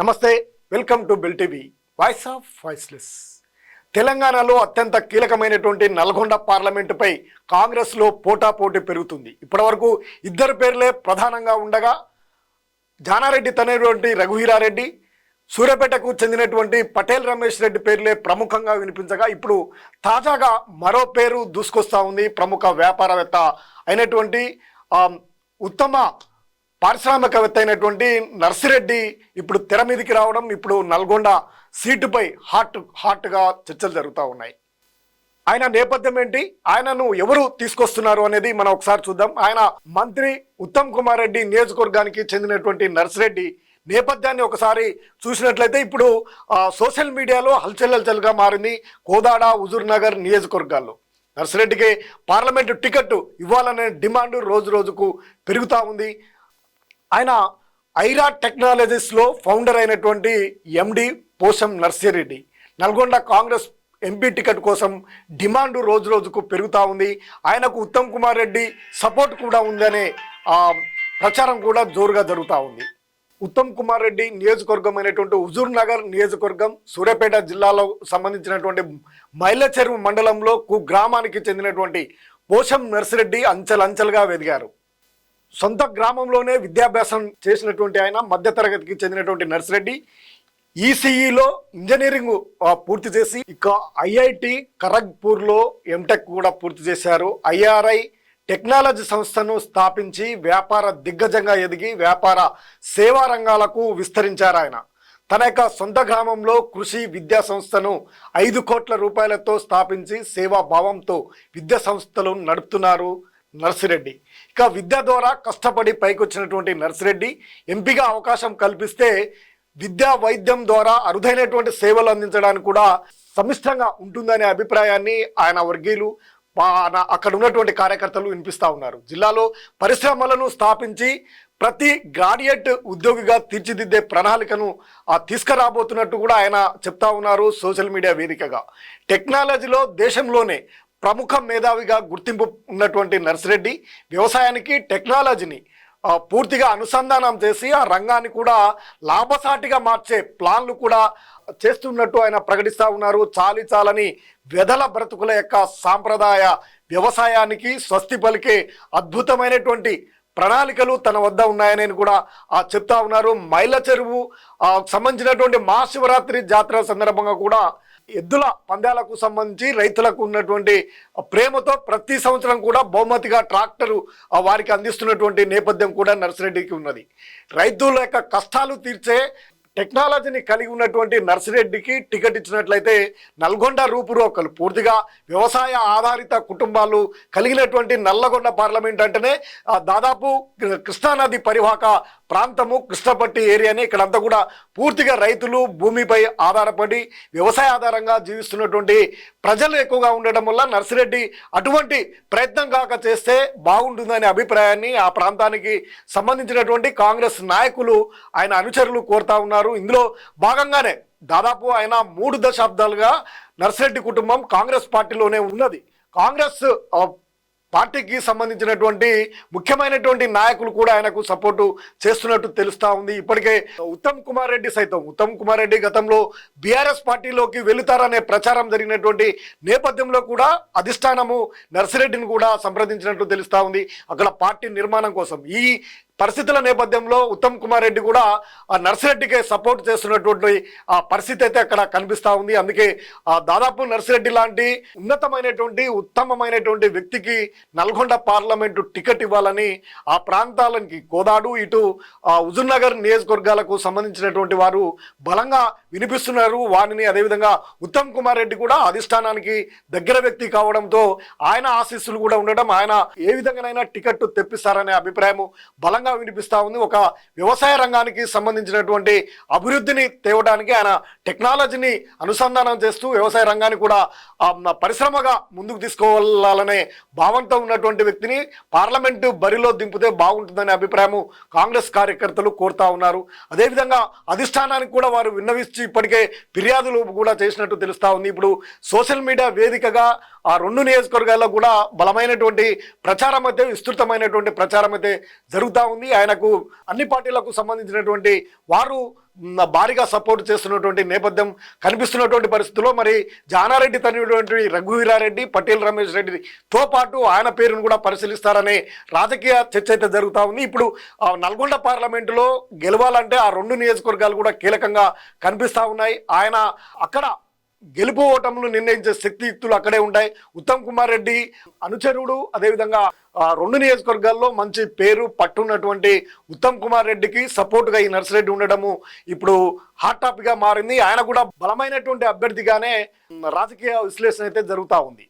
నమస్తే welcome to bill TV voice of voiceless. తెలంగాణలో అత్యంత కీలకమైనటువంటి నల్గొండ పార్లమెంటుపై కాంగ్రెస్లో పోటాపోటీ పెరుగుతుంది. ఇప్పటివరకు ఇద్దరు పేర్లే ప్రధానంగా ఉండగా జానారెడ్డి తనటువంటి రఘువీరారెడ్డి సూర్యాపేటకు చెందినటువంటి పటేల్ రమేష్ రెడ్డి పేర్లే ప్రముఖంగా వినిపించగా ఇప్పుడు తాజాగా మరో పేరు దూసుకొస్తా ఉంది ప్రముఖ వ్యాపారవేత్త అయినటువంటి ఉత్తమ పారిశ్రామికవేత్త అయినటువంటి నర్సిరెడ్డి ఇప్పుడు తెర మీదకి రావడం ఇప్పుడు నల్గొండ సీటుపై హాట్ హాట్గా చర్చలు జరుగుతూ ఉన్నాయి. ఆయన నేపథ్యం ఏంటి? ఆయనను ఎవరు తీసుకొస్తున్నారు అనేది మనం ఒకసారి చూద్దాం. ఆయన మంత్రి ఉత్తమ్ కుమార్ రెడ్డి నియోజకవర్గానికి చెందినటువంటి నర్సిరెడ్డి నేపథ్యాన్ని ఒకసారి చూసినట్లయితే ఇప్పుడు సోషల్ మీడియాలో హల్చల్ హల్చల్గా మారింది కోదాడ హుజూర్ నగర్ నియోజకవర్గాల్లో. నర్సిరెడ్డికి పార్లమెంటు టికెట్ ఇవ్వాలనే డిమాండ్ రోజు రోజుకు పెరుగుతూ ఉంది. ఆయన ఐరా టెక్నాలజీస్లో ఫౌండర్ అయినటువంటి MD Posam Narsireddy. Nalgonda Congress MP ticket కోసం డిమాండ్ రోజు రోజుకు పెరుగుతూ ఉంది. ఆయనకు ఉత్తమ్ కుమార్ రెడ్డి సపోర్ట్ కూడా ఉందనే ప్రచారం కూడా జోరుగా జరుగుతూ ఉంది. ఉత్తమ్ కుమార్ రెడ్డి నియోజకవర్గం అయినటువంటి హుజూర్ నగర్ నియోజకవర్గం సూర్యాపేట జిల్లాలో సంబంధించినటువంటి మైలచెరువు మండలంలో కు గ్రామానికి చెందినటువంటి పోషం నర్సిరెడ్డి అంచెలంచెలుగా వెదిగారు. సొంత గ్రామంలోనే విద్యాభ్యాసం చేసినటువంటి ఆయన మధ్యతరగతికి చెందినటువంటి నర్సిరెడ్డి. ఈసీఈలో ఇంజనీరింగ్ పూర్తి చేసి ఇక ఐఐటి ఖరగ్పూర్లో ఎంటెక్ కూడా పూర్తి చేశారు. ఐఆర్ఐ టెక్నాలజీ సంస్థను స్థాపించి వ్యాపార దిగ్గజంగా ఎదిగి వ్యాపార సేవా రంగాలకు విస్తరించారు ఆయన. తన యొక్క సొంత గ్రామంలో కృషి విద్యా సంస్థను ఐదు కోట్ల రూపాయలతో స్థాపించి సేవాభావంతో విద్యా సంస్థలు నడుపుతున్నారు. నర్సిరెడ్డి. ఇక విద్య ద్వారా కష్టపడి పైకొచ్చినటువంటి నర్సిరెడ్డి ఎంపీగా అవకాశం కల్పిస్తే విద్యా వైద్యం ద్వారా అరుదైనటువంటి సేవలు అందించడానికి కూడా సమిష్టంగా ఉంటుందనే అభిప్రాయాన్ని ఆయన వర్గీయులు అక్కడ ఉన్నటువంటి కార్యకర్తలు వినిపిస్తూ ఉన్నారు. జిల్లాలో పరిశ్రమలను స్థాపించి ప్రతి గ్రాడ్యుయేట్ ఉద్యోగిగా తీర్చిదిద్దే ప్రణాళికను ఆ, తీసుకురాబోతున్నట్టు కూడా ఆయన చెప్తా ఉన్నారు సోషల్ మీడియా వేదికగా. టెక్నాలజీలో దేశంలోనే ప్రముఖ మేధావిగా గుర్తింపు ఉన్నటువంటి నర్సిరెడ్డి వ్యవసాయానికి టెక్నాలజీని పూర్తిగా అనుసంధానం చేసి ఆ రంగాన్ని కూడా లాభసాటిగా మార్చే ప్లాన్లు కూడా చేస్తున్నట్టు ఆయన ప్రకటిస్తూ ఉన్నారు. చాలి చాలని వెదల బ్రతుకుల యొక్క సాంప్రదాయ వ్యవసాయానికి స్వస్తి పలికే అద్భుతమైనటువంటి ప్రణాళికలు తన వద్ద ఉన్నాయని కూడా ఆ, చెప్తా ఉన్నారు. మైల చెరువు సంబంధించినటువంటి మహాశివరాత్రి జాతర సందర్భంగా కూడా ఎద్దుల పందాలకు సంబంధించి రైతులకు ఉన్నటువంటి ప్రేమతో ప్రతి సంవత్సరం కూడా బహుమతిగా ట్రాక్టరు వారికి అందిస్తున్నటువంటి నేపథ్యం కూడా నర్సిరెడ్డికి ఉన్నది. రైతుల యొక్క కష్టాలు తీర్చే టెక్నాలజీని కలిగి ఉన్నటువంటి నర్సిరెడ్డికి టికెట్ ఇచ్చినట్లయితే నల్గొండ రూపురోకలు పూర్తిగా వ్యవసాయ ఆధారిత కుటుంబాలు కలిగినటువంటి నల్లగొండ పార్లమెంట్ అంటేనే దాదాపు కృష్ణానది పరివాహక ప్రాంతము కృష్ణపట్టి ఏరియాని ఇక్కడంతా కూడా పూర్తిగా రైతులు భూమిపై ఆధారపడి వ్యవసాయ ఆధారంగా జీవిస్తున్నటువంటి ప్రజలు ఎక్కువగా ఉండడం వల్ల నర్సిరెడ్డి అటువంటి ప్రయత్నం కాక చేస్తే బాగుంటుందనే అభిప్రాయాన్ని ఆ ప్రాంతానికి సంబంధించినటువంటి కాంగ్రెస్ నాయకులు ఆయన అనుచరులు కోరుతా ఉన్నారు. ఇందులో భాగంగానే దాదాపు ఆయన మూడు దశాబ్దాలుగా నర్సిరెడ్డి కుటుంబం కాంగ్రెస్ పార్టీలోనే ఉన్నది. కాంగ్రెస్ పార్టీకి సంబంధించినటువంటి ముఖ్యమైనటువంటి నాయకులు కూడా ఆయనకు సపోర్టు చేస్తున్నట్టు తెలుస్తా ఉంది. ఇప్పటికే ఉత్తమ్ కుమార్ రెడ్డి సైతం ఉత్తమ్ కుమార్ రెడ్డి గతంలో బీఆర్ఎస్ పార్టీలోకి వెళుతారనే ప్రచారం జరిగినటువంటి నేపథ్యంలో కూడా అధిష్టానము నర్సిరెడ్డిని కూడా సంప్రదించినట్లు తెలుస్తా ఉంది. అక్కడ పార్టీ నిర్మాణం కోసం ఈ పరిస్థితుల నేపథ్యంలో ఉత్తమ్ కుమార్ రెడ్డి కూడా ఆ నర్సిరెడ్డికే సపోర్ట్ చేస్తున్నటువంటి ఆ పరిస్థితి అయితే అక్కడ కనిపిస్తూ ఉంది. అందుకే ఆ దాదాపు నర్సిరెడ్డి లాంటి ఉన్నతమైనటువంటి ఉత్తమమైనటువంటి వ్యక్తికి నల్గొండ పార్లమెంటు టికెట్ ఇవ్వాలని ఆ ప్రాంతాలకి కోదాడు ఇటు ఆ హుజూర్నగర్ నియోజకవర్గాలకు సంబంధించినటువంటి వారు బలంగా వినిపిస్తున్నారు. వారిని అదేవిధంగా ఉత్తమ్ కుమార్ రెడ్డి కూడా అధిష్టానానికి దగ్గర వ్యక్తి కావడంతో ఆయన ఆశీస్సులు కూడా ఉండడం ఆయన ఏ విధంగానైనా టికెట్ తెప్పిస్తారనే అభిప్రాయం బలంగా వినిపిస్తూ ఉంది. ఒక వ్యవసాయ రంగానికి సంబంధించినటువంటి అభివృద్ధిని తేవడానికి ఆయన టెక్నాలజీని అనుసంధానం చేస్తూ వ్యవసాయ రంగాన్ని కూడా పరిశ్రమగా ముందుకు తీసుకోవాలనే భావంతో ఉన్నటువంటి వ్యక్తిని పార్లమెంటు బరిలో దింపితే బాగుంటుందనే అభిప్రాయం కాంగ్రెస్ కార్యకర్తలు కోరుతా ఉన్నారు. అదేవిధంగా అధిష్టానానికి కూడా వారు విన్నవించి ఇప్పటికే ఫిర్యాదులు కూడా చేసినట్టు తెలుస్తూ ఉంది. ఇప్పుడు సోషల్ మీడియా వేదికగా ఆ రెండు నియోజకవర్గాల్లో కూడా బలమైనటువంటి ప్రచారం అయితే విస్తృతమైనటువంటి ప్రచారం అయితే జరుగుతూ ఉంది. ఆయనకు అన్ని పార్టీలకు సంబంధించినటువంటి వారు భారీగా సపోర్ట్ చేస్తున్నటువంటి నేపథ్యం కనిపిస్తున్నటువంటి పరిస్థితుల్లో మరి జానారెడ్డి తనటువంటి రఘువీరారెడ్డి పటేల్ రమేష్ రెడ్డితో పాటు ఆయన పేరును కూడా పరిశీలిస్తారనే రాజకీయ చర్చ అయితే జరుగుతూ ఉంది. ఇప్పుడు నల్గొండ పార్లమెంటులో గెలవాలంటే ఆ రెండు నియోజకవర్గాలు కూడా కీలకంగా కనిపిస్తూ ఉన్నాయి. ఆయన అక్కడ గెలుపు ఓటములు నిర్ణయించే శక్తియుక్తులు అక్కడే ఉంటాయి ఉత్తమ్ కుమార్ రెడ్డి అనుచరుడు అదేవిధంగా రెండు నియోజకవర్గాల్లో మంచి పేరు పట్టున్నటువంటి ఉత్తమ్ కుమార్ రెడ్డికి సపోర్ట్గా ఈ నర్సిరెడ్డి ఉండడము ఇప్పుడు హాట్ టాపిక్గా మారింది. ఆయన కూడా బలమైనటువంటి అభ్యర్థిగానే రాజకీయ విశ్లేషణ అయితే జరుగుతూ ఉంది.